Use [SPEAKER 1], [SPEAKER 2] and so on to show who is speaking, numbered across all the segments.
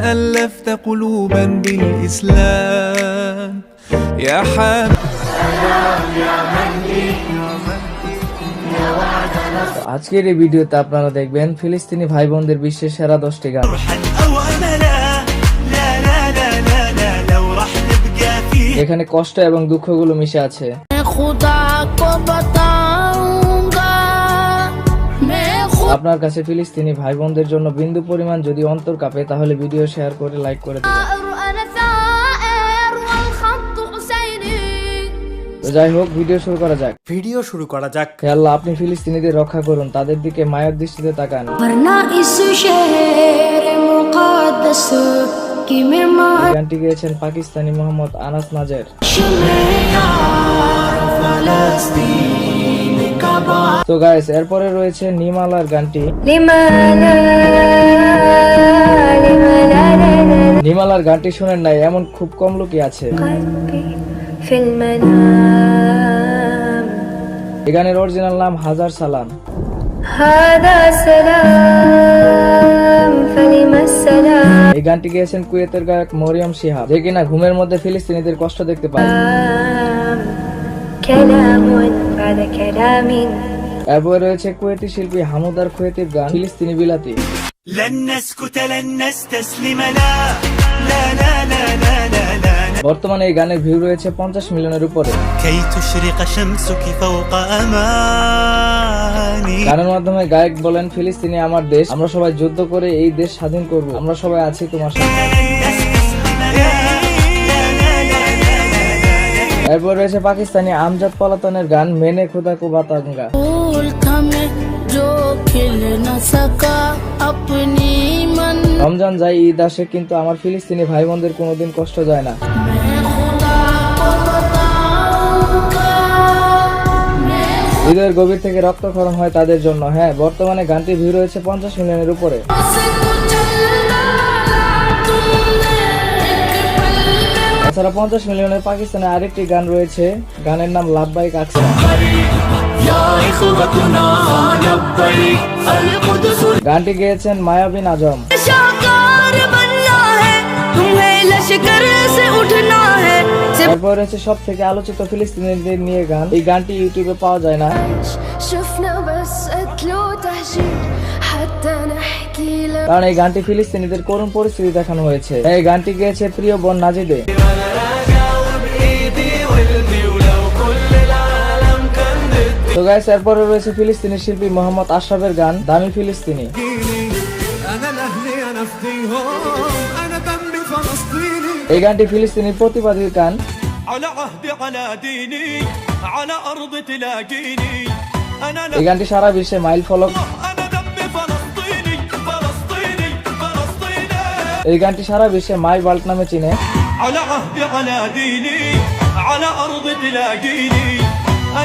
[SPEAKER 1] ألفت قلوبا بالإسلام. يا حبيب يا
[SPEAKER 2] আজকের এই ভিডিওতে আপনারা দেখবেন ফিলিস্তিনি ভাই বোনদের বিশ্বের সেরা দশটি গান। এখানে কষ্ট এবং দুঃখগুলো মিশে আছে। আপনার কাছে ফিলিস্তিনি ভাই বোনদের জন্য বিন্দু পরিমাণ যদি অন্তর কাঁপে তাহলে ভিডিও শেয়ার করে লাইক করে দেবেন। যাই হোক ভিডিও শুরু করা যাক।
[SPEAKER 3] ভিডিও শুরু করা যাক।
[SPEAKER 2] আল্লাহ আপনি ফিলিস্তিনিদের রক্ষা করুন তাদের দিকে মায়ের দৃষ্টিতে তাকান। গানটি গিয়েছেন পাকিস্তানি মোহাম্মদ আনাস নাজের। তো গাইস এরপরে রয়েছে নিমালার গানটি নিমালার গানটি শোনেন নাই এমন খুব কম লোকই আছে এ গানের অরিজিনাল নাম হাজার সালাম এই গানটি গিয়েছেন কুয়েতের গায়ক মরিয়াম সিহাব যে কিনা ঘুমের মধ্যে ফিলিস্তিনিদের কষ্ট দেখতে পায় এরপরে রয়েছে কুয়েতি শিল্পী হামুদার কুয়েতির গান, ফিলিস্তিনি বিলাতি। বর্তমানে এই গানের ভিউ রয়েছে পঞ্চাশ মিলিয়নের উপরে। গানের মাধ্যমে গায়ক বলেন, ফিলিস্তিনি আমার দেশ, আমরা সবাই যুদ্ধ করে এই দেশ স্বাধীন করব, আমরা সবাই আছি তোমার সাথে। এরপর রয়েছে পাকিস্তানি আমজাদ পলাতনের গান মেনে খুদা কো বাতাঙ্গা রমজান যাই ঈদ আসে কিন্তু আমার ফিলিস্তিনি ভাই বোনদের কোনোদিন কষ্ট যায় না। ঈদের গভীর থেকে রক্তক্ষরণ হয় তাদের জন্য। হ্যাঁ বর্তমানে গানটি ভিড় রয়েছে পঞ্চাশ মিলিয়নের উপরে। এছাড়া পঞ্চাশ মিলিয়নের পাকিস্তানে আরেকটি গান রয়েছে। গানের নাম লাভবাইক আকসার গানটি গেয়েছেন মায়াবিন আজম। তারপর রয়েছে সব থেকে আলোচিত ফিলিস্তিনিদের নিয়ে গান। এই গানটি ইউটিউবে পাওয়া যায় না। কারণ এই গানটি ফিলিস্তিনিদের করুণ পরিস্থিতি দেখানো হয়েছে। এই গানটি গিয়েছে প্রিয় বোন নাজিদে তো গাইস এরপরে রয়েছে ফিলিস্তিনি শিল্পী মোহাম্মদ আশরাফের গান দামি ফিলিস্তিনি। এই গানটি ফিলিস্তিনি প্রতিবাদী গান। এই গানটি সারা বিশ্বে মাইল ফলক এই গানটি সারা বিশ্বে মাই বাল্ট নামে চিনে।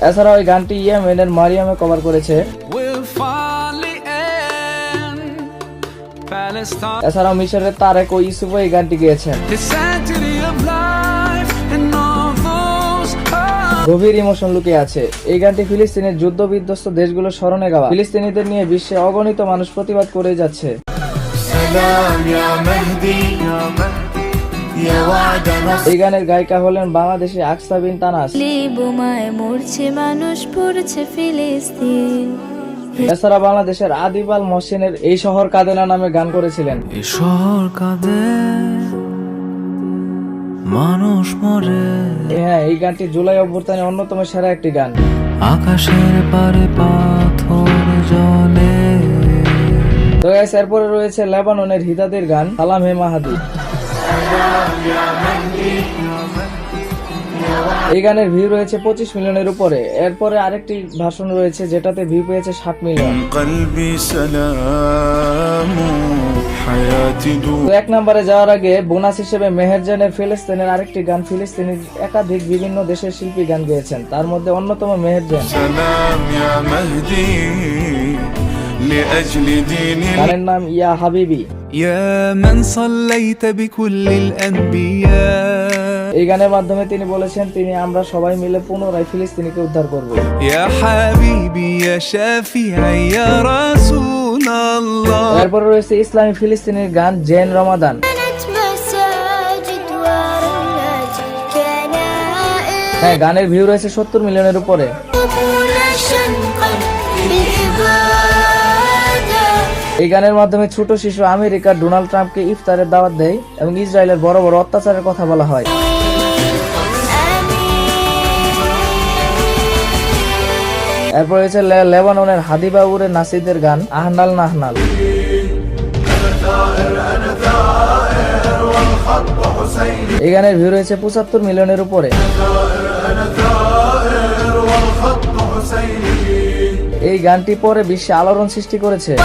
[SPEAKER 2] এছাড়া এই গানটি ইয়েমেনের মারিয়ামে কভার করেছে। এছাড়াও মিশরের তারেক ও ইসুফ এই গানটি গেয়েছেন। গভীর ইমোশন লুকিয়ে আছে। এই গানটি ফিলিস্তিনের যুদ্ধ বিধ্বস্ত দেশগুলোর স্মরণে গাওয়া। ফিলিস্তিনিদের নিয়ে বিশ্বে অগণিত মানুষ প্রতিবাদ করে যাচ্ছে। এই গানের গায়িকা হলেন বাংলাদেশি আকসা বিন তানাস।
[SPEAKER 4] বোমায় মরছে মানুষ পড়ছে ফিলিস্তিন।
[SPEAKER 2] এছাড়া বাংলাদেশের আদিবাল মহসিনের এই শহর কাদেনা নামে গান করেছিলেন।
[SPEAKER 1] এই শহর কাঁদে মানুষ মরে।
[SPEAKER 2] হ্যাঁ এই গানটি জুলাই অভ্যুত্থানের অন্যতম সেরা একটি গান।
[SPEAKER 1] আকাশের পারে পাথর
[SPEAKER 2] তো গাইস এরপরে রয়েছে লেবাননের হিদাদের গান সালাম হে মাহাদি। এই গানের ভিউ রয়েছে পঁচিশ মিলিয়নের উপরে। এরপরে আরেকটি ভাষণ রয়েছে যেটাতে ভিউ পেয়েছে সাত মিলিয়ন। এক নম্বরে যাওয়ার আগে বোনাস হিসেবে মেহেরজানের ফিলিস্তিনের আরেকটি গান ফিলিস্তিনি একাধিক বিভিন্ন দেশের শিল্পী গান গেয়েছেন। তার মধ্যে অন্যতম মেহেরজান
[SPEAKER 5] لأجل دين
[SPEAKER 2] يا حبيبي
[SPEAKER 1] يا من صليت بكل الأنبياء.
[SPEAKER 2] এই গানের মাধ্যমে তিনি বলেছেন তিনি আমরা সবাই মিলে পুনরায় ফিলিস্তিনিকে উদ্ধার করব। এরপর রয়েছে ইসলামী ফিলিস্তিনের গান জেন রমাদান। হ্যাঁ গানের ভিউ রয়েছে সত্তর মিলিয়নের উপরে। এই গানের মাধ্যমে ছোট শিশু আমেরিকা ডোনাল্ড ট্রাম্পকে ইফতারের দাওয়াত দেয় এবং ইসরায়েলের বড় বড় অত্যাচারের কথা বলা হয়। এরপর হয়েছে লে- লেবাননের হাদিবাউরের নাসিদের গান, আহনাল নাহনাল। এই গানের ভিউ রয়েছে পঁচাত্তর মিলিয়নের উপরে। এই গানটি পরে বিশ্বে আলোড়ন সৃষ্টি করেছে।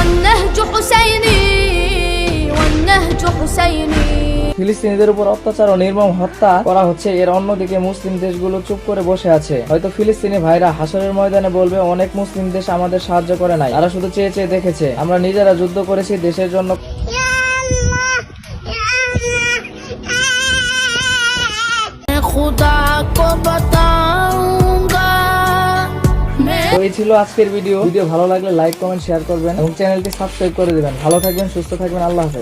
[SPEAKER 2] ফিলিস্তিনিদের উপর অত্যাচার ও নির্মম হত্যা করা হচ্ছে। এর অন্যদিকে মুসলিম দেশগুলো চুপ করে বসে আছে। হয়তো ফিলিস্তিনি ভাইরা হাসরের ময়দানে বলবে অনেক মুসলিম দেশ আমাদের সাহায্য করে নাই। তারা শুধু চেয়ে চেয়ে দেখেছে। আমরা নিজেরা যুদ্ধ করেছি দেশের জন্য। খুদা এই ছিল আজকের ভিডিও ভিডিও ভালো লাগলে লাইক কমেন্ট শেয়ার করবেন এবং চ্যানেলটি সাবস্ক্রাইব করে দেবেন। ভালো থাকবেন, সুস্থ থাকবেন, আল্লাহ হাফেজ।